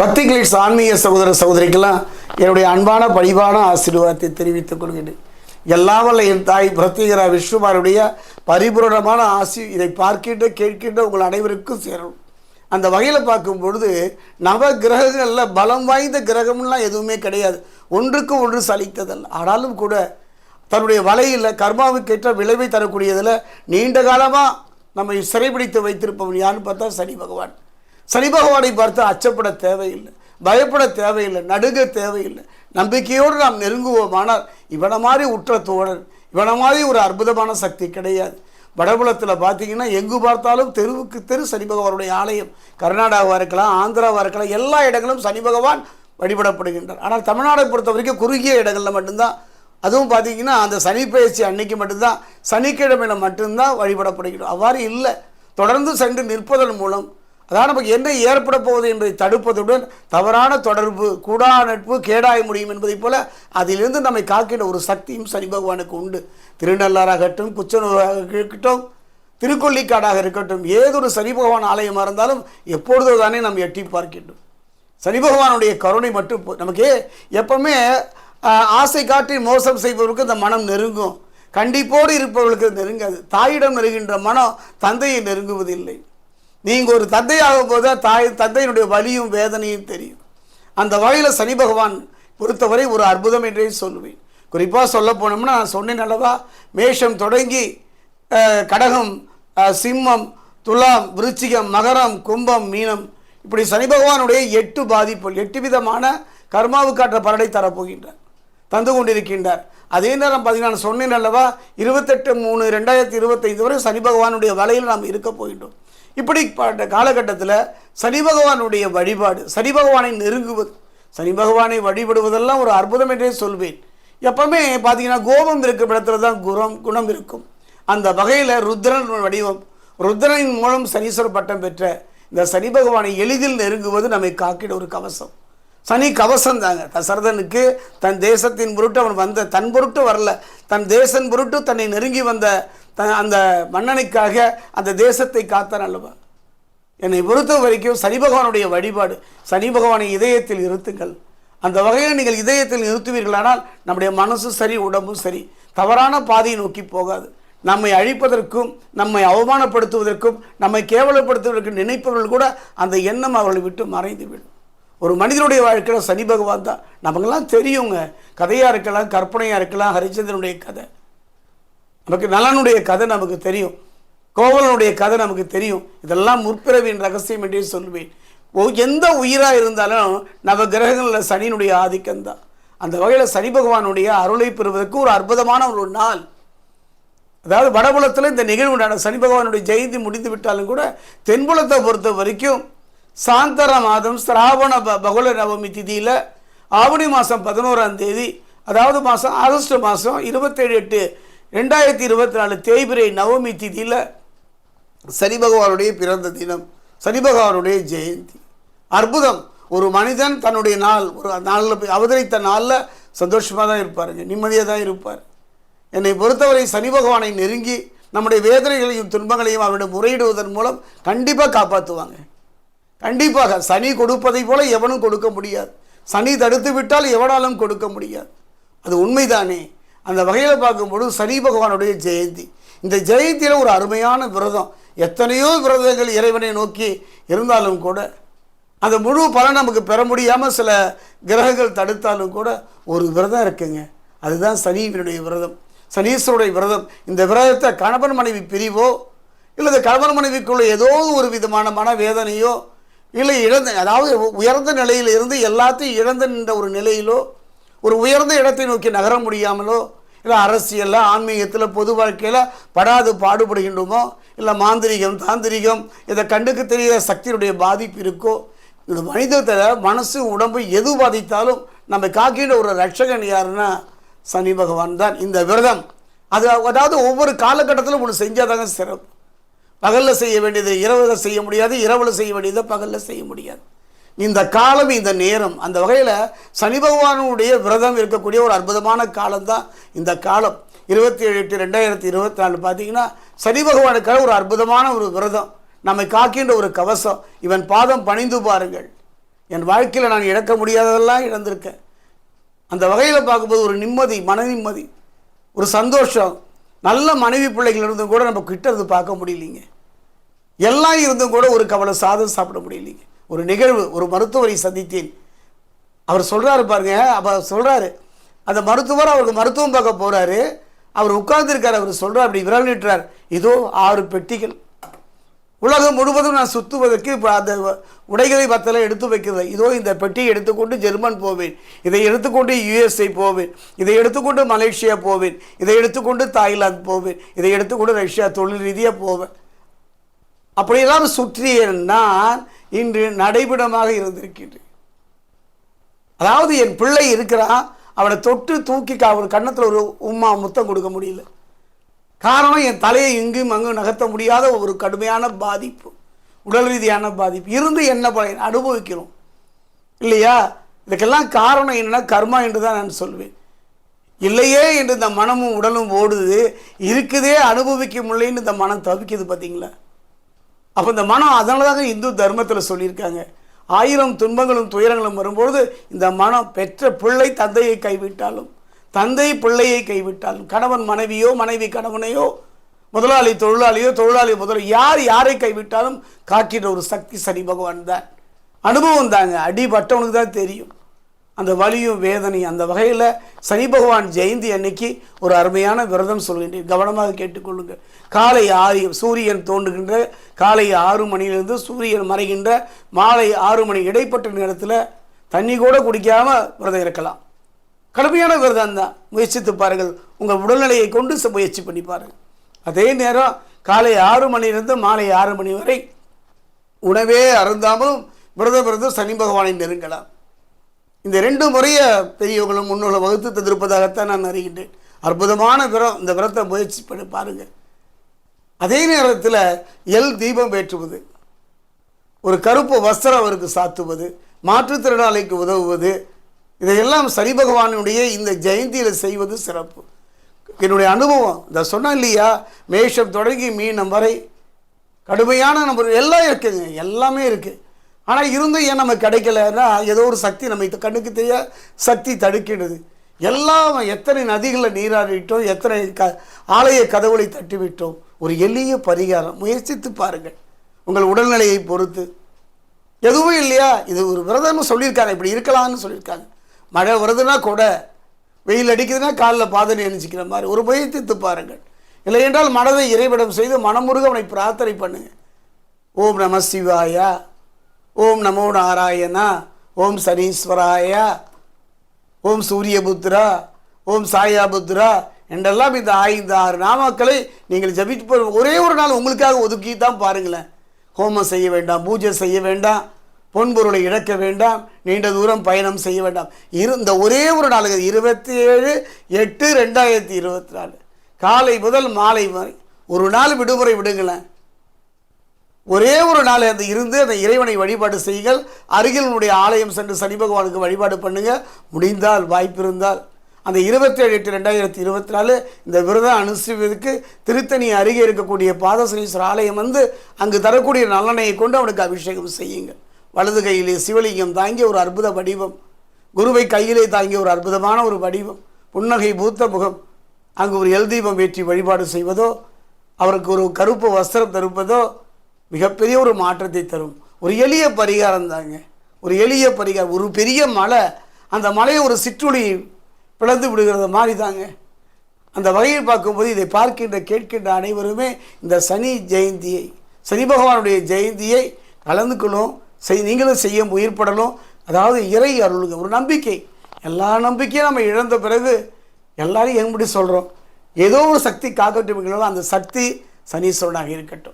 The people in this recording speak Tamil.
பக்திகளின் ஆன்மீக சகோதர சகோதரிக்கெல்லாம் என்னுடைய அன்பான பணிவான ஆசீர்வாதத்தை தெரிவித்துக் கொள்கிறேன் எல்லாம் வல்ல என் தாய் பிரத்யேகரா விஷ்ணுமாருடைய பரிபூரணமான ஆசி இதை பார்க்கின்ற கேட்கின்ற உங்கள் அனைவருக்கும் சேரும். அந்த வகையில் பார்க்கும் பொழுது நவ கிரகங்களில் பலம் வாய்ந்த கிரகம்லாம் எதுவுமே கிடையாது. ஒன்றுக்கு ஒன்று சலித்ததல்ல. ஆனாலும் கூட தன்னுடைய வலையில் கர்மாவுக்கேற்ற விளைவை தரக்கூடியதில் நீண்ட காலமாக நம்மை சிறைபிடித்து வைத்திருப்பவன் யாருன்னு பார்த்தா சனி பகவான். சனி பகவானை பார்த்து அச்சப்பட தேவையில்லை பயப்பட தேவையில்லை நடுங்க தேவையில்லை. நம்பிக்கையோடு நாம் நெருங்குவோமானால் இவனை மாதிரி உற்ற தோழன் இவனை மாதிரி ஒரு அற்புதமான சக்தி கிடையாது. வடபுலத்தில் பார்த்தீங்கன்னா எங்கு பார்த்தாலும் தெருவுக்கு தெரு சனி பகவானுடைய ஆலயம். கர்நாடகாவாக இருக்கலாம் ஆந்திராவாக இருக்கலாம் எல்லா இடங்களும் சனி பகவான் வழிபடப்படுகின்றார். ஆனால் தமிழ்நாடை பொறுத்த வரைக்கும் குறுகிய இடங்களில் மட்டும்தான். அதுவும் பார்த்தீங்கன்னா அந்த சனி பயிற்சி அன்னைக்கு மட்டும்தான் சனிக்கிழமையில் மட்டும்தான் வழிபடப்படுகிறோம் அவ்வாறு இல்லை. தொடர்ந்து சென்று நிற்பதன் மூலம் அதான் நமக்கு என்ன ஏற்பட போகுது என்பதை தடுப்பதுடன் தவறான தொடர்பு கூடா நட்பு கேடாய முடியும் என்பதைப் போல அதிலிருந்து நம்மை காக்கின்ற ஒரு சக்தியும் சனி பகவானுக்கு உண்டு. திருநள்ளாராகட்டும் குச்சனூராக இருக்கட்டும் திருக்கொல்லிக்காடாக இருக்கட்டும் ஏதொரு சனி பகவான் ஆலயமாக இருந்தாலும் எப்பொழுதோ தானே நாம் எட்டி பார்க்கின்றோம். சனி பகவானுடைய கருணை மட்டும் நமக்கு எப்பவுமே ஆசை காட்டி மோசம் செய்பவருக்கு இந்த மனம் நெருங்கும். கண்டிப்போடு இருப்பவர்களுக்கு நெருங்காது. தாயிடம் நெருங்கின்ற மனம் தந்தையை நெருங்குவதில்லை. நீங்கள் ஒரு தந்தையாகும் போது தாய் தந்தையினுடைய வலியும் வேதனையும் தெரியும். அந்த வகையில் சனி பகவான் பொறுத்தவரை ஒரு அற்புதம் என்றே சொல்லுவேன். குறிப்பாக சொல்ல போனோம்னா நான் சொன்னேன் அல்லவா மேஷம் தொடங்கி கடகம் சிம்மம் துலாம் விருச்சிகம் மகரம் கும்பம் மீனம் இப்படி சனி பகவானுடைய எட்டு பாதிப்புகள் எட்டு விதமான கர்மாவுக்காற்ற பரடை தரப்போகின்றார் தந்து கொண்டிருக்கின்றார். அதே நேரம் பார்த்தீங்கன்னா நான் சொன்னேன் அல்லவா இருபத்தெட்டு மூணு ரெண்டாயிரத்தி இருபத்தைந்து வரை சனி பகவானுடைய வலையில் நாம் இருக்க போகின்றோம். இப்படிப்பட்ட காலகட்டத்தில் சனி பகவானுடைய வழிபாடு சனி பகவானை நெருங்குவது சனி பகவானை வழிபடுவதெல்லாம் ஒரு அற்புதம் என்றே சொல்வேன். எப்பவுமே பார்த்தீங்கன்னா கோபம் இருக்கும் இடத்துல தான் குணம் குணம் இருக்கும். அந்த வகையில் ருத்ரன் வடிவம் ருத்ரனின் மூலம் சனீஸ்வர பட்டம் பெற்ற இந்த சனி பகவானை எளிதில் நெருங்குவது நம்மை காக்கிட ஒரு கவசம். சனி கவசம் தாங்க. தசரதனுக்கு தன் தேசத்தின் பொருட்டு அவன் வந்த தன் பொருட்டு வரல. தன் தேசன் பொருட்டு தன்னை நெருங்கி வந்த த அந்த மன்னனுக்காக அந்த தேசத்தை காத்தான் அல்லவா? என்னை பொறுத்த வரைக்கும் சனி பகவானுடைய வழிபாடு சனி பகவானை இதயத்தில் இருத்துங்கள் அந்த வகையில் நீங்கள் இதயத்தில் நிறுத்துவீர்களானால் நம்முடைய மனசும் சரி உடம்பும் சரி. தவறான பாதையை நோக்கி போகாது. நம்மை அழிப்பதற்கும் நம்மை அவமானப்படுத்துவதற்கும் நம்மை கேவலப்படுத்துவதற்கு நினைப்பவர்கள் கூட அந்த எண்ணம் அவர்களை விட்டு மறைந்துவிடும். ஒரு மனிதனுடைய வாழ்க்கையில் சனி பகவான் தான். நமக்கெல்லாம் தெரியுங்க. கதையாக இருக்கலாம் கற்பனையாக இருக்கலாம் ஹரிச்சந்திரனுடைய கதை. நமக்கு நலனுடைய கதை நமக்கு தெரியும். கோவலனுடைய கதை நமக்கு தெரியும். இதெல்லாம் முற்பிறவியின் ரகசியம் என்றே சொல்லுவேன் ஓ எந்த உயிராக இருந்தாலும் நவ கிரகங்களில் சனியினுடைய ஆதிக்கம்தான் அந்த வகையில் சனி பகவானுடைய அருளை பெறுவதற்கு ஒரு அற்புதமான ஒரு நாள். அதாவது வடபுலத்தில் இந்த நிகழ்வு சனி பகவானுடைய ஜெயந்தி முடிந்து விட்டாலும் கூட தென்புலத்தை பொறுத்த வரைக்கும் சாந்தர மாதம் சிராவண ப பகுல நவமி திதியில் ஆவணி மாதம் பதினோராம் தேதி அதாவது மாதம் ஆகஸ்ட் மாதம் இருபத்தேழு எட்டு ரெண்டாயிரத்தி இருபத்தி நாலு தேய்பிரை நவமி திதியில் சனி பகவானுடைய பிறந்த தினம் சனி பகவானுடைய ஜெயந்தி. அற்புதம். ஒரு மனிதன் தன்னுடைய நாள் ஒரு நாளில் போய் அவதரித்த நாளில் சந்தோஷமாக தான் இருப்பாருங்க நிம்மதியாக தான் இருப்பார். என்னை பொறுத்தவரை சனி பகவானை நெருங்கி நம்முடைய வேதனைகளையும் துன்பங்களையும் அவரிடம் முறையிடுவதன் மூலம் கண்டிப்பாக காப்பாற்றுவாங்க கண்டிப்பாக சனி கொடுப்பதை போல எவனும் கொடுக்க முடியாது. சனி தடுத்து விட்டால் எவனாலும் கொடுக்க முடியாது. அது உண்மைதானே? அந்த வகையில் பார்க்கும்பொழுது சனி பகவானுடைய ஜெயந்தி. இந்த ஜெயந்தியில் ஒரு அருமையான விரதம். எத்தனையோ விரதங்கள் இறைவனை நோக்கி இருந்தாலும் கூட அந்த முழு பலன் நமக்கு பெற முடியாமல் சில கிரகங்கள் தடுத்தாலும் கூட ஒரு விரதம் இருக்குங்க. அதுதான் சனியினுடைய விரதம். சனீஸ்வருடைய விரதம். இந்த விரதத்தை கணவன் மனைவி பிரிவோ இல்லை கணவன் மனைவிக்குள்ள ஏதோ ஒரு விதமான மன வேதனையோ இல்லை இழந்த அதாவது உயர்ந்த நிலையில் இருந்து எல்லாத்தையும் இழந்து நின்ற ஒரு நிலையிலோ ஒரு உயர்ந்த இடத்தை நோக்கி நகர முடியாமலோ இல்லை அரசியலில் ஆன்மீகத்தில் பொது வாழ்க்கையில் படாது பாடுபடுகின்றோமோ இல்லை மாந்திரிகம் தாந்திரிகம் இதை கண்டுக்கு தெரியாத சக்தியுடைய பாதிப்பு இருக்கோ இந்த மனிதத்தில் மனசு உடம்பு எது பாதித்தாலும் நம்ம காக்கின்ற ஒரு ரட்சகன் யாருன்னா சனி பகவான் தான். இந்த விரதம். அது அதாவது ஒவ்வொரு காலகட்டத்திலும் ஒன்று செஞ்சாதாங்க சிறப்பு. பகலில் செய்ய வேண்டியது இரவில் செய்ய முடியாது இரவில் செய்ய வேண்டியதை பகலில் செய்ய முடியாது. இந்த காலம் இந்த நேரம் அந்த வகையில் சனி பகவானுடைய விரதம் இருக்கக்கூடிய ஒரு அற்புதமான காலம்தான் இந்த காலம். இருபத்தி ஏழு எட்டு ரெண்டாயிரத்தி இருபத்தி நாலு பார்த்தீங்கன்னா சனி பகவானுக்காக ஒரு அற்புதமான ஒரு விரதம். நம்மை காக்கின்ற ஒரு கவசம். இவன் பாதம் பணிந்து பாருங்கள். என் வாழ்க்கையில் நான் இழக்க முடியாததெல்லாம் இழந்திருக்கேன். அந்த வகையில் பார்க்கும்போது ஒரு நிம்மதி மன நிம்மதி ஒரு சந்தோஷம். நல்ல மனைவி பிள்ளைகள் இருந்தும் கூட நம்ம கிட்ட இருந்து பார்க்க முடியலைங்க. எல்லாம் இருந்தும் கூட ஒரு கவலை சாதம் சாப்பிட முடியலைங்க. ஒரு நிகழ்வு ஒரு மருத்துவரை சந்தித்தேன். அவர் சொல்கிறாரு பாருங்க அவர் சொல்கிறாரு அந்த மருத்துவர் அவருக்கு மருத்துவம் பார்க்க போகிறாரு அவர் உட்கார்ந்துருக்கார் அவர் சொல்கிறார் அப்படி விரல் நிட்டுறார். இதோ ஆறு பெட்டிகள். உலகம் முழுவதும் நான் சுற்றுவதற்கு இப்போ அந்த உடைகளை பத்தல எடுத்து வைக்கிறது இதோ இந்த பெட்டியை எடுத்துக்கொண்டு ஜெர்மன் போவேன். இதை எடுத்துக்கொண்டு யுஎஸ்ஏ போவேன். இதை எடுத்துக்கொண்டு மலேசியா போவேன். இதை எடுத்துக்கொண்டு தாய்லாந்து போவேன். இதை எடுத்துக்கொண்டு ரஷ்யா தொழில் ரீதியாக போவேன். அப்படியெல்லாம் சுற்றிய நான் இன்று நடைபிடமாக இருந்திருக்கின்றேன். அதாவது என் பிள்ளை இருக்கிறான். அவனை தொட்டு தூக்கி அவன் கன்னத்தில் ஒரு உம்மா முத்தம் கொடுக்க முடியல. காரணம் என் தலையை இங்கும் அங்கும் நகர்த்த முடியாத ஒரு கடுமையான பாதிப்பு உடல் ரீதியான பாதிப்பு. இருந்து என்ன பலன் அனுபவிக்கிறோம். இல்லையா? இதுக்கெல்லாம் காரணம் என்னன்னா கர்மா என்று தான் நான் சொல்வேன். இல்லையே என்று இந்த மனமும் உடலும் ஓடுது. இருக்குதே அனுபவிக்க முடியலன்னு இந்த மனம் தவிக்குது பார்த்தீங்களா அப்போ இந்த மனம் அதனால தாங்க இந்து தர்மத்தில் சொல்லியிருக்காங்க. ஆயிரம் துன்பங்களும் துயரங்களும் வரும்பொழுது இந்த மனம் பெற்ற பிள்ளை தந்தையை கைவிட்டாலும் தந்தை பிள்ளையை கைவிட்டால் கணவன் மனைவியோ மனைவி கணவனையோ முதலாளி தொழிலாளியோ தொழிலாளி முதலாளி யார் யாரை கைவிட்டாலும் காக்கின்ற ஒரு சக்தி சனி பகவான் தான். அனுபவம் தாங்க அடிபட்டவனுக்கு தான் தெரியும். அந்த வலியும் வேதனை அந்த வகையில் சனி பகவான் ஜெயந்தி அன்னைக்கு ஒரு அருமையான விரதம் சொல்கின்றேன். கவனமாக கேட்டுக்கொள்ளுங்கள். காலை ஆறு சூரியன் தோன்றுகின்ற காலை ஆறு மணியிலிருந்து சூரியன் மறைகின்ற மாலை ஆறு மணி இடைப்பட்ட நேரத்தில் தண்ணி கூட குடிக்காமல் விரதம் இருக்கலாம். கடுமையான விரதம் தான் முயற்சித்து பாருங்கள். உங்கள் உடல்நிலையை கொண்டு முயற்சி பண்ணி பாருங்கள். அதே நேரம் காலை ஆறு மணியிலிருந்து மாலை ஆறு மணி வரை உணவே அருந்தாமலும் விரதம் இருந்து சனி பகவானை நெருங்கலாம். இந்த ரெண்டு முறையை பெரியவர்களும் முன்னோர்கள் வகுத்து தந்திருப்பதாகத்தான் நான் அறிகின்றேன். அற்புதமான விரம் இந்த விரத்தை முயற்சி பண்ணி பாருங்கள். அதே நேரத்தில் எல் தீபம் ஏற்றுவது ஒரு கருப்பு வஸ்திரம் அவருக்கு சாத்துவது மாற்றுத்திறனாளிக்கு உதவுவது இதையெல்லாம் சனி பகவானுடைய இந்த ஜெயந்தியில் செய்வது சிறப்பு. என்னுடைய அனுபவம். இந்த சொன்னேன் இல்லையா? மேஷம் தொடங்கி மீனம் வரை கடுமையான நம்ம எல்லாம் இருக்குதுங்க எல்லாமே இருக்குது ஆனால் இருந்தும் ஏன் நமக்கு கிடைக்கலன்னா ஏதோ ஒரு சக்தி நம்ம கண்ணுக்கு தெரிய சக்தி தடுக்கிடுது எல்லாம் எத்தனை நதிகளில் நீராடிட்டோம் எத்தனை க ஆலய கதவுளை தட்டிவிட்டோம். ஒரு எளிய பரிகாரம். முயற்சித்து பாருங்கள். உங்கள் உடல்நிலையை பொறுத்து. எதுவும் இல்லையா? இது ஒரு விரதம்னு சொல்லியிருக்காங்க. இப்படி இருக்கலாம்னு சொல்லியிருக்காங்க. மழை வருதுன்னா கூட வெயில் அடிக்குதுன்னா காலில் பாதனை நினைச்சிக்கிற மாதிரி ஒரு முயற்சித்து பாருங்கள். இல்லை என்றால் மனதை இறைவிடம் செய்து மனமுருக அவனை பிரார்த்தனை பண்ணுங்க. ஓம் நம சிவாயா ஓம் நமோ நாராயணா ஓம் சனீஸ்வராயா ஓம் சூரியபுத்ரா ஓம் சாயாபுத்ரா என்றெல்லாம் இந்த ஐந்து ஆறு நாமக்களை நீங்கள் ஜபிப்ப ஒரே ஒரு நாள் உங்களுக்காக ஒதுக்கி தான் பாருங்களேன். ஹோமம் செய்ய வேண்டாம் பூஜை செய்ய வேண்டாம் பொன்பொருளை இழக்க வேண்டாம் நீண்ட தூரம் பயணம் செய்ய வேண்டாம். இரு இந்த ஒரே ஒரு நாளுக்கு இருபத்தி ஏழு எட்டு ரெண்டாயிரத்தி இருபத்தி நாலு காலை முதல் மாலை வரை. ஒரு நாள் விடுமுறை விடுங்களேன். ஒரே ஒரு நாள் அந்த இருந்து அந்த இறைவனை வழிபாடு செய்யுங்கள். அருகில் உன்னுடைய ஆலயம் சென்று சனி பகவானுக்கு வழிபாடு பண்ணுங்கள் முடிந்தால் வாய்ப்பு இருந்தால். அந்த இருபத்தேழு எட்டு ரெண்டாயிரத்தி இருபத்தி நாலு இந்த விரதம் அனுசரிப்பதற்கு திருத்தணி அருகே இருக்கக்கூடிய பாதசனீஸ்வரர் ஆலயம் வந்து அங்கு தரக்கூடிய நல்லெண்ணையை கொண்டு அவனுக்கு அபிஷேகம் செய்யுங்கள். வலது கையிலே சிவலிங்கம் தாங்கிய ஒரு அற்புத வடிவம். குருவை கையிலே தாங்கிய ஒரு அற்புதமான ஒரு வடிவம். புன்னகை பூத்த முகம். அங்கு ஒரு எல் தீபம் ஏற்றி வழிபாடு செய்வதோ அவருக்கு ஒரு கருப்பு வஸ்திரம் தருப்பதோ மிகப்பெரிய ஒரு மாற்றத்தை தரும். ஒரு எளிய பரிகாரம் தாங்க. ஒரு எளிய பரிகாரம். ஒரு பெரிய மலை. அந்த மலையை ஒரு சிற்றுளி பிளந்து விடுகிறது மாதிரி தாங்க. அந்த வகையில் பார்க்கும்போது இதை பார்க்கின்ற கேட்கின்ற அனைவருமே இந்த சனி ஜெயந்தியை சனி பகவானுடைய ஜெயந்தியை கலந்துக்கணும் செய் நீங்களும் செய்ய முயற்படணும் அதாவது இறை அருளுங்க ஒரு நம்பிக்கை. எல்லா நம்பிக்கையும் நம்ம இழந்த பிறகு எல்லாரும் எப்படி சொல்கிறோம் ஏதோ ஒரு சக்தி காக்கட்டும் அந்த சக்தி சனீஸ்வரனாக இருக்கட்டும்.